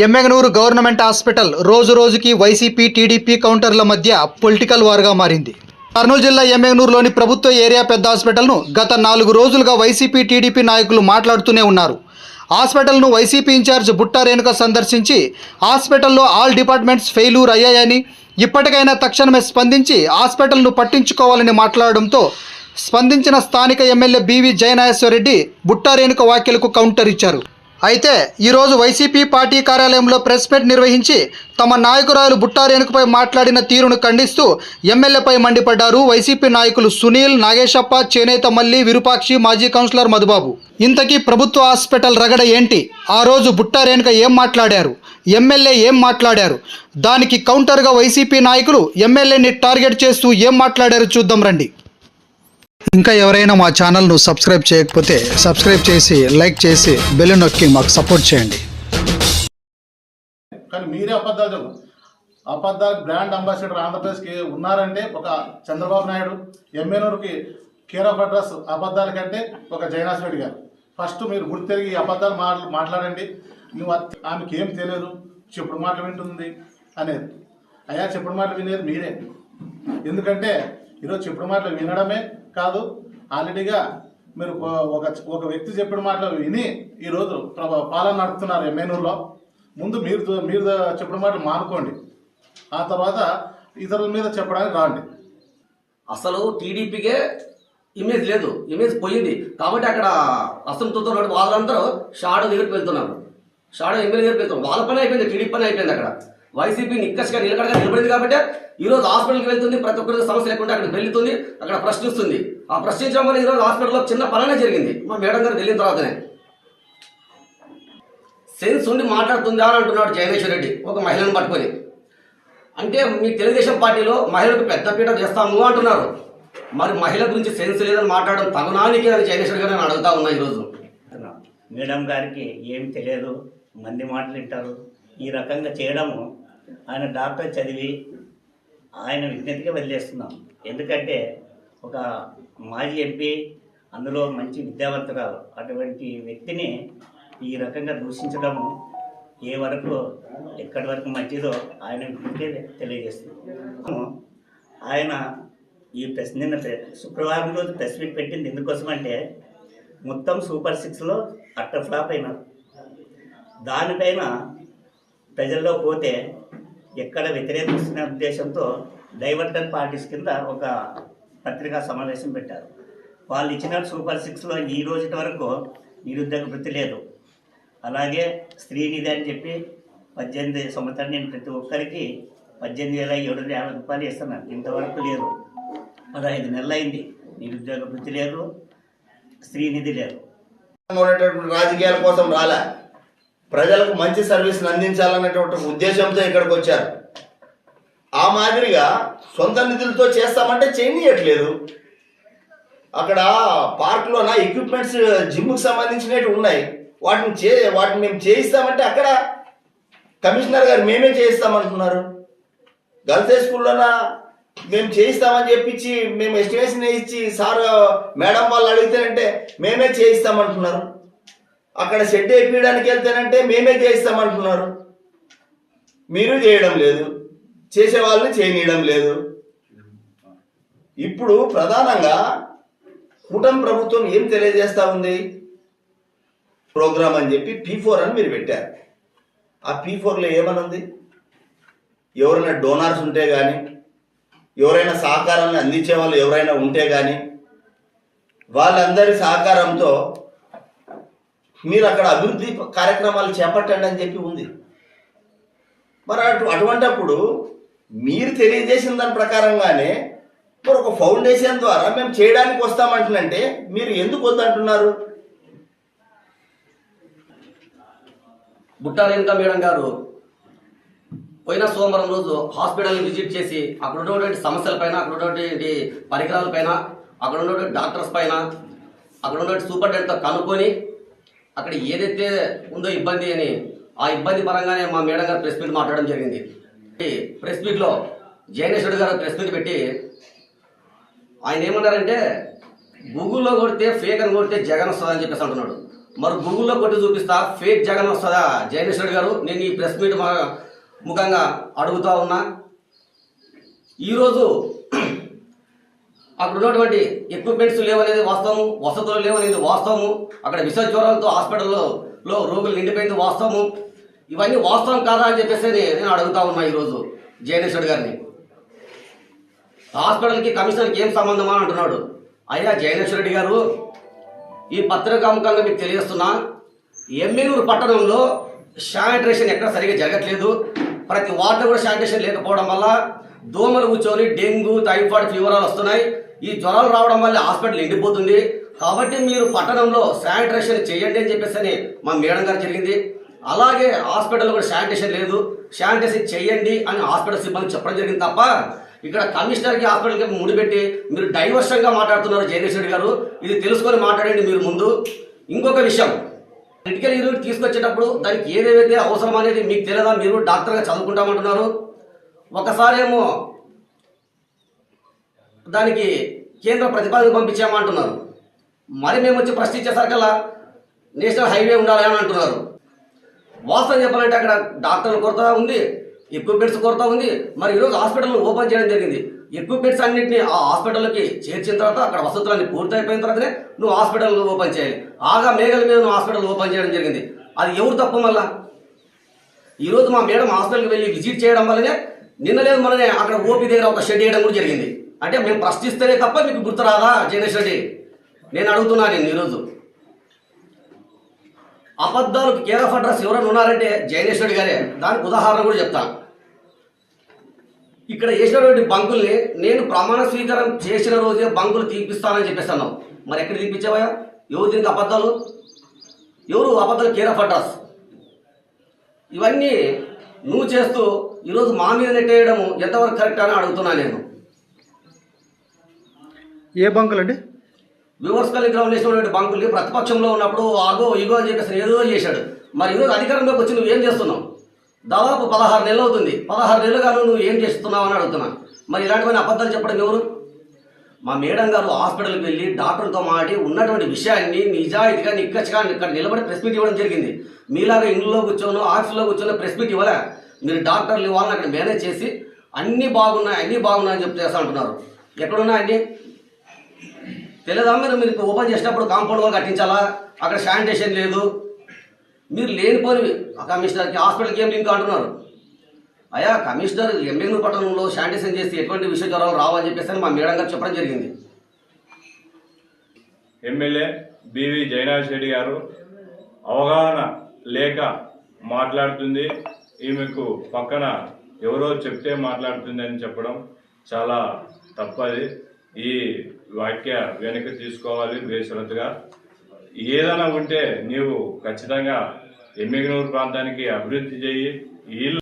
Yemmiganur government hospital రోజు రోజుకి YCP TDP కౌంటర్ల మధ్య పొలిటికల్ వార్గా మారింది. కర్నూలు జిల్లా ఎమ్మెగనూరులోని ప్రభుత్వ ఏరియా పెద్ద హాస్పిటల్ను గత నాలుగు రోజులుగా వైసీపీ టీడీపీ నాయకులు మాట్లాడుతూనే ఉన్నారు. హాస్పిటల్ను వైసీపీ ఇన్ఛార్జ్ బుట్టా రేణుక సందర్శించి హాస్పిటల్లో ఆల్ డిపార్ట్మెంట్స్ ఫెయిల్యూర్ అయ్యాయని ఇప్పటికైనా తక్షణమే స్పందించి హాస్పిటల్ను పట్టించుకోవాలని మాట్లాడడంతో స్పందించిన స్థానిక ఎమ్మెల్యే బీవీ జయనాగేశ్వరరెడ్డి బుట్టా రేణుక వ్యాఖ్యలకు కౌంటర్ ఇచ్చారు. అయితే ఈరోజు వైసీపీ పార్టీ కార్యాలయంలో ప్రెస్ మీట్ నిర్వహించి తమ నాయకురాలు బుట్టారేణుకుపై మాట్లాడిన తీరును ఖండిస్తూ ఎమ్మెల్యేపై మండిపడ్డారు వైసీపీ నాయకులు సునీల్ నాగేశప్ప చేనేత మల్లి విరూపాక్షి మాజీ కౌన్సిలర్ మధుబాబు. ఇంతకీ ప్రభుత్వ హాస్పిటల్ రగడ ఏంటి? ఆ రోజు బుట్టారేణుక ఏం మాట్లాడారు? ఎమ్మెల్యే ఏం మాట్లాడారు? దానికి కౌంటర్గా వైసీపీ నాయకులు ఎమ్మెల్యేని టార్గెట్ చేస్తూ ఏం మాట్లాడారు చూద్దాం రండి. ఇంకా ఎవరైనా మా ఛానల్ను సబ్స్క్రైబ్ చేయకపోతే సబ్స్క్రైబ్ చేసి లైక్ చేసి బెల్ నొక్కి మాకు సపోర్ట్ చేయండి. కానీ మీరే అబద్ధాలు చెప్పు. అబద్ధాలు బ్రాండ్ అంబాసిడర్ ఆంధ్రప్రదేశ్కి ఉన్నారంటే ఒక చంద్రబాబు నాయుడు ఎమ్మెనూరుకి కేర్ ఆఫ్ అడ్రస్ అబద్ధాల కంటే ఒక జైనాస్ రెడ్డి గారు. ఫస్ట్ మీరు గుర్తిరిగి ఈ అబద్ధాలు మాట్లా మాట్లాడండి. నువ్వు ఆమెకి ఏం తెలియదు చెప్పుడు మాటలు వింటుంది అనేది. అయ్యా చెప్పుడు మాటలు వినేది మీరే. ఎందుకంటే ఈరోజు చెప్పుడు మాటలు వినడమే కాదు. ఆల్రెడీగా మీరు ఒక- ఒక వ్యక్తి చెప్పిన మాటలు విని ఈరోజు ప్రభ- పాలన నడుపుతున్నారు ఎమ్మెనూరులో ముందు మీరు మీరు చెప్పిన మాటలు మానుకోండి. ఆ తర్వాత ఇతరుల మీద చెప్పడానికి రాండి. అసలు టీడీపీకే ఇమేజ్ లేదు. ఇమేజ్ పోయింది. కాబట్టి అక్కడ అసంతృప్తితో వాళ్ళందరూ షాడో దగ్గరికి వెళ్తున్నారు. షాడో ఎమ్మెల్యే దగ్గరికి వెళ్తున్నారు. వాళ్ళ పని అయిపోయింది టీడీపీ పని అయిపోయింది అక్కడ. వైసీపీ నిక్కస్గా నిలకడగా నిలబడింది కాబట్టి ఈరోజు హాస్పిటల్కి వెళ్తుంది ప్రతి ఒక్కరికి సమస్య లేకుండా అక్కడ వెళ్తుంది అక్కడ ప్రశ్నిస్తుంది. ఆ ప్రశ్నించడం వల్ల ఈరోజు హాస్పిటల్లో చిన్న పననే జరిగింది. మా మేడం గారు వెళ్ళిన తర్వాతనే. సెన్స్ ఉండి మాట్లాడుతుందా అని అంటున్నాడు జయమేశ్వర్ రెడ్డి ఒక మహిళను పట్టుకొని. అంటే మీ తెలుగుదేశం పార్టీలో మహిళలకు పెద్దపీట చేస్తాము అంటున్నారు. మరి మహిళ గురించి సెన్స్ లేదని మాట్లాడడం తగునానికి అని జగదీశ్వర్ గారు నేను అడుగుతా ఉన్నా ఈరోజు. మేడం గారికి ఏమి తెలియదు మంది మాటలు వింటారు. ఈ రకంగా చేయడము ఆయన డాక్టర్ చదివి ఆయన విజ్ఞతగా వదిలేస్తున్నాం. ఎందుకంటే ఒక మాజీ ఎంపీ అందులో మంచి విద్యావంతురాలు అటువంటి వ్యక్తిని ఈ రకంగా దూషించడము ఏ వరకు ఎక్కడి వరకు మంచిదో ఆయన తెలియజేస్తుంది. ఆయన ఈ ప్రెస్ నిన్న శుక్రవారం రోజు ప్రెస్ మీట్ పెట్టింది ఎందుకోసమంటే మొత్తం సూపర్ సిక్స్లో అట్ట ఫ్లాప్ అయినారు. దానిపైన ప్రజల్లో పోతే ఎక్కడ వ్యతిరేకిస్తున్న ఉద్దేశంతో డైవర్టన్ పార్టీస్ కింద ఒక పత్రికా సమావేశం పెట్టారు. వాళ్ళు ఇచ్చిన సూపర్ సిక్స్లో ఈ రోజు వరకు నిరుద్యోగ వృత్తి లేదు. అలాగే స్త్రీనిధి అని చెప్పి పద్దెనిమిది సంవత్సరాలు నేను ప్రతి ఒక్కరికి పద్దెనిమిది వేల ఏడు వందల యాభై రూపాయలు ఇస్తున్నాను. ఇంతవరకు లేదు. పదహైదు నెలలు అయింది. నిరుద్యోగ వృత్తి లేదు. స్త్రీనిధి లేదు. రాజకీయాల కోసం రాలే. ప్రజలకు మంచి సర్వీస్ని అందించాలన్నటువంటి ఉద్దేశంతో ఇక్కడికి వచ్చారు. ఆ మాదిరిగా సొంత నిధులతో చేస్తామంటే చేయనీయట్లేదు. అక్కడ పార్క్లోన ఎక్విప్మెంట్స్ జిమ్కి సంబంధించినవి ఉన్నాయి. వాటిని చే వాటిని మేము చేయిస్తామంటే అక్కడ కమిషనర్ గారు మేమే చేయిస్తామంటున్నారు. గర్ల్స్ హై స్కూల్లోన మేము చేయిస్తామని చెప్పించి మేము ఎస్టిమేషన్ ఇచ్చి సార్ మేడం వాళ్ళు అడిగితేనంటే మేమే చేయిస్తామంటున్నారు. అక్కడ షెడ్ వేపించడానికి వెళ్తేనంటే మేమే చేయిస్తామంటున్నారు. మీరు చేయడం లేదు. చేసే వాళ్ళని చేయనీయడం లేదు. ఇప్పుడు ప్రధానంగా కూటమి ప్రభుత్వం ఏం తెలియజేస్తా ఉంది? ప్రోగ్రామ్ అని చెప్పి పీ ఫోర్ అని మీరు పెట్టారు. ఆ పీ ఫోర్లో ఏమనుంది? ఎవరైనా డోనార్స్ ఉంటే కానీ ఎవరైనా సహకారాన్ని అందించే వాళ్ళు ఎవరైనా ఉంటే కానీ వాళ్ళందరి సహకారంతో మీరు అక్కడ అభివృద్ధి కార్యక్రమాలు చేపట్టండి అని చెప్పి ఉంది. మరి అటు అటువంటప్పుడు మీరు తెలియజేసిన దాని ప్రకారంగానే మరి ఒక ఫౌండేషన్ ద్వారా మేము చేయడానికి వస్తామంటున్నంటే మీరు ఎందుకు వద్దంటున్నారు? బుట్టా రేణుకా మేడం గారు పోయిన సోమవారం రోజు హాస్పిటల్ని విజిట్ చేసి అక్కడ ఉన్నటువంటి సమస్యలపైన అక్కడ ఉన్నటువంటి పరికరాలపైన అక్కడ ఉన్నటువంటి డాక్టర్స్ పైన అక్కడ ఉన్నటువంటి సూపరింటెండెంట్తో కనుక్కొని అక్కడ ఏదైతే ఉందో ఇబ్బంది అని ఆ ఇబ్బంది పరంగానే మా మేడం గారు ప్రెస్ మీట్ మాట్లాడడం జరిగింది. ప్రెస్ మీట్లో జయనేశ్వరుడు గారు ప్రెస్ మీట్ పెట్టి ఆయన ఏమన్నారంటే గూగుల్లో కొడితే ఫేక్ అని కొడితే జగన్ వస్తుందని చెప్పేసి అంటున్నాడు. మరి గూగుల్లో కొట్టి చూపిస్తా ఫేక్ జగన్ వస్తుందా? జయనేశ్వరుడు గారు నేను ఈ ప్రెస్ మీట్ ముఖంగా అడుగుతా ఉన్నా. ఈరోజు అక్కడ ఉన్నటువంటి ఎక్విప్మెంట్స్ లేవనేది వాస్తవము వసతులు లేవనేది వాస్తవము. అక్కడ విష జ్వరాలతో హాస్పిటల్లో లో రోగులు నిండిపోయింది వాస్తవము. ఇవన్నీ వాస్తవం కాదా అని చెప్పేసి నేను అడుగుతా ఉన్నా ఈరోజు జయనేశ్వర్ గారిని. హాస్పిటల్కి కమిషనర్కి ఏం సంబంధం అని అంటున్నాడు? అయ్యా జయనేశ్వర రెడ్డి గారు ఈ పత్రికాముఖంగా మీకు తెలియజేస్తున్నా ఎమ్మెనూరు పట్టణంలో శానిటేషన్ ఎక్కడ సరిగా జరగట్లేదు. ప్రతి వార్డు కూడా శానిటేషన్ లేకపోవడం వల్ల దోమలు కూర్చొని డెంగ్యూ టైఫాయిడ్ ఫీవరాలు వస్తున్నాయి. ఈ జ్వరాలు రావడం వల్ల హాస్పిటల్ ఎండిపోతుంది. కాబట్టి మీరు పట్టణంలో శానిటైజేషన్ చేయండి అని చెప్పేసి అని మా మేడం గారు జరిగింది. అలాగే హాస్పిటల్ కూడా శానిటేషన్ లేదు. శానిటైజేషన్ చేయండి అని హాస్పిటల్ సిబ్బంది చెప్పడం జరిగింది తప్ప ఇక్కడ కమిషనర్కి హాస్పిటల్కి ముడిపెట్టి మీరు డైవర్షన్గా మాట్లాడుతున్నారు జగదీష్ రెడ్డి గారు. ఇది తెలుసుకొని మాట్లాడండి మీరు ముందు. ఇంకొక విషయం క్రిటికల్ యూనిట్ తీసుకొచ్చేటప్పుడు దానికి ఏదేవైతే అవసరం అనేది మీకు తెలియదా మీరు డాక్టర్గా చదువుకుంటామంటున్నారు. ఒకసారి ఏమో దానికి కేంద్ర ప్రతిపాదన పంపించామంటున్నారు మరి మేము వచ్చి ప్రశ్నించేసరికల్లా నేషనల్ హైవే ఉండాలి అని అంటున్నారు. వాస్తవం చెప్పాలంటే అక్కడ డాక్టర్ల కొరత ఉంది ఎక్విప్మెంట్స్ కొరత ఉంది మరి ఈరోజు హాస్పిటల్ ఓపెన్ చేయడం జరిగింది. ఎక్విప్మెంట్స్ అన్నింటినీ ఆ హాస్పిటల్కి చేర్చిన తర్వాత అక్కడ వసతులన్నీ పూర్తయిపోయిన తర్వాతనే నువ్వు హాస్పిటల్ ఓపెన్ చేయాలి. ఆగా మేఘల మీద నువ్వు హాస్పిటల్ ఓపెన్ చేయడం జరిగింది. అది ఎవరు తప్పు మళ్ళా? ఈరోజు మా మేడం హాస్పిటల్కి వెళ్ళి విజిట్ చేయడం వల్లనే నిన్న లేదు మననే అక్కడ ఓపీ దగ్గర ఒక షెడ్ వేయడం కూడా జరిగింది. అంటే మేము ప్రశ్నిస్తేనే తప్ప మీకు గుర్తు రాదా జగదీష్ రెడ్డి? నేను అడుగుతున్నాను నేను ఈరోజు. అబద్ధాలకు కేర్ ఆఫ్ అడ్రస్ ఎవరైనా ఉన్నారంటే జగదీష్ రెడ్డి గారే. దానికి ఉదాహరణ కూడా చెప్తాను ఇక్కడ చేసినటువంటి బంకుల్ని నేను ప్రమాణ స్వీకారం చేసిన రోజే బంకులు తీపిస్తానని చెప్పేస్తాను మరి ఎక్కడ తీపిచ్చావా ఎవరు దీనికి అబద్ధాలు? ఎవరు అబద్ధాలు కేర్ ఆఫ్ అడ్రస్? ఇవన్నీ నువ్వు చేస్తూ ఈరోజు మా మీద నెట్టేయడం ఎంతవరకు కరెక్ట్ అని అడుగుతున్నా నేను. ఏ బంకులు అండి వ్యూవర్స్ గ్రౌండ్ వేసినటువంటి బంకుల్ని ప్రతిపక్షంలో ఉన్నప్పుడు ఆగో ఇగో అని చెప్పేసి ఏదో చేశాడు. మరి ఈరోజు అధికారంలోకి వచ్చి నువ్వు ఏం చేస్తున్నావు? దాదాపు పదహారు నెలలు అవుతుంది. పదహారు నెలలుగా నువ్వు ఏం చేస్తున్నావు అని అడుగుతున్నా. మరి ఇలాంటివన్నీ అబద్ధాలు చెప్పడం ఎవరు? మా మేడం గారు హాస్పిటల్కి వెళ్ళి డాక్టర్తో మాట్లాడి ఉన్నటువంటి విషయాన్ని నిజాయితీగా నిక్కచ్చిగా ఇక్కడ నిలబడి ప్రెస్ మీట్ ఇవ్వడం జరిగింది. మీలాగా ఇంట్లో కూర్చోను ఆఫీస్లో కూర్చోను ప్రెస్ మీట్ ఇవ్వలే. మీరు డాక్టర్లు ఇవ్వాలని అక్కడ మేనేజ్ చేసి అన్నీ బాగున్నాయి అన్నీ బాగున్నాయని చెప్తే చేస్తా అంటున్నారు. ఎక్కడున్నాయండి తెలియదా మీరు? మీరు ఓపెన్ చేసినప్పుడు కాంపౌండ్ వాళ్ళు కట్టించాలా? అక్కడ శానిటేషన్ లేదు. మీరు లేనిపోయి ఆ కమిషనర్కి హాస్పిటల్కి ఏం లింక్ అంటున్నారు? అయా కమిషనర్ ఎమ్మెల్యే పట్టణంలో శానిటేషన్ చేసి ఎటువంటి విషయ జ్వరాలు రావని చెప్పేసి మా మేడం గారు చెప్పడం జరిగింది. ఎమ్మెల్యే బివి జయనాథ్ రెడ్డి గారు అవగాహన లేక మాట్లాడుతుంది. ఈమెకు పక్కన ఎవరో చెప్తే మాట్లాడుతుంది అని చెప్పడం చాలా తప్పది. ఈ వాక్య వెనక్కి తీసుకోవాలి బేసరతుగా ఏదైనా ఉంటే నీవు ఖచ్చితంగా ఎమ్మిగనూరు ప్రాంతానికి అభివృద్ధి చేయి వీళ్ళు